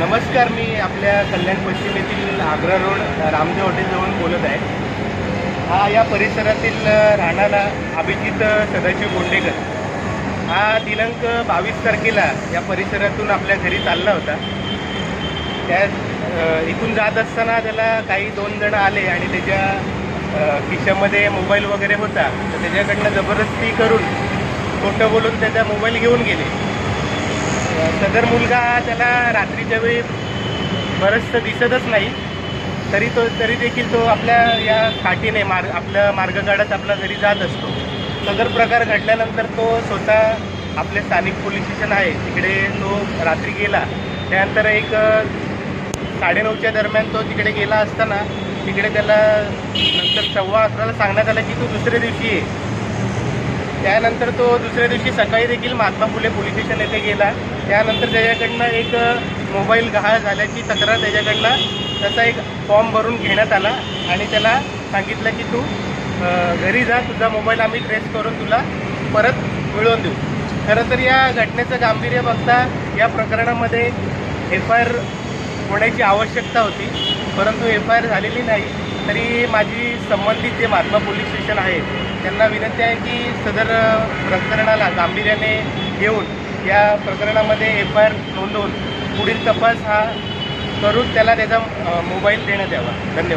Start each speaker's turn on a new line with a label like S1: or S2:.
S1: नमस्कार मी आपल्या कल्याण पश्चिम येथील आग्रा रोड रामदेव हॉटेलजवळून बोलत आहे. हा या परिसरातील राहणारा अभिजित सदाशिव गोंडेकर. हा दिनांक बावीस तारखेला या परिसरातून आपल्या घरी चालला होता. त्या इथून जात असताना त्याला काही दोन जण आले आणि त्याच्या खिशामध्ये मोबाईल वगैरे होता. तर त्याच्याकडनं जबरदस्ती करून खोटं बोलून त्याचा मोबाईल घेऊन गेले. सदर मुलगा त्याला रात्रीच्या वेळी बरंचसं दिसतच नाही. तरी तो तरी देखील तो आपल्या या काठीने मार्ग आपल्या मार्ग काढत घरी जात असतो. सदर प्रकार घडल्यानंतर तो स्वतः आपले स्थानिक पोलीस स्टेशन आहे. तिकडे तो रात्री गेला. त्यानंतर एक साडेनऊच्या दरम्यान तो तिकडे गेला असताना तिकडे त्याला नंतर सव्वा अकराला सांगण्यात आलं की तू दुसऱ्या दिवशी ये. त्यानंतर तो दुसऱ्या दिवशी सकाळी देखील महात्मा फुले पोलीस स्टेशन येथे गेला. त्यानंतर त्याच्याकडनं एक मोबाईल गहाळ झाल्याची तक्रार त्याच्याकडनं त्याचा एक फॉर्म भरून घेण्यात आला आणि त्याला सांगितलं की तू घरी जा तुझा मोबाईल आम्ही ट्रेस करून तुला परत मिळवून देऊ. खरं तर या घटनेचं गांभीर्य बघता या प्रकरणामध्ये एफ आय आर होण्याची आवश्यकता होती परंतु एफ आय आर झालेली नाही तरी माझी संबंधित जे महात्मा पोलीस स्टेशन आहे त्यांना विनंती आहे की सदर प्रकरणाला गांभीर्याने घेऊन या प्रकरणामध्ये एफ आय आर नोंदवून पुढील तपास हा करून त्याला त्याचा मोबाईल देण्यात यावा. धन्यवाद.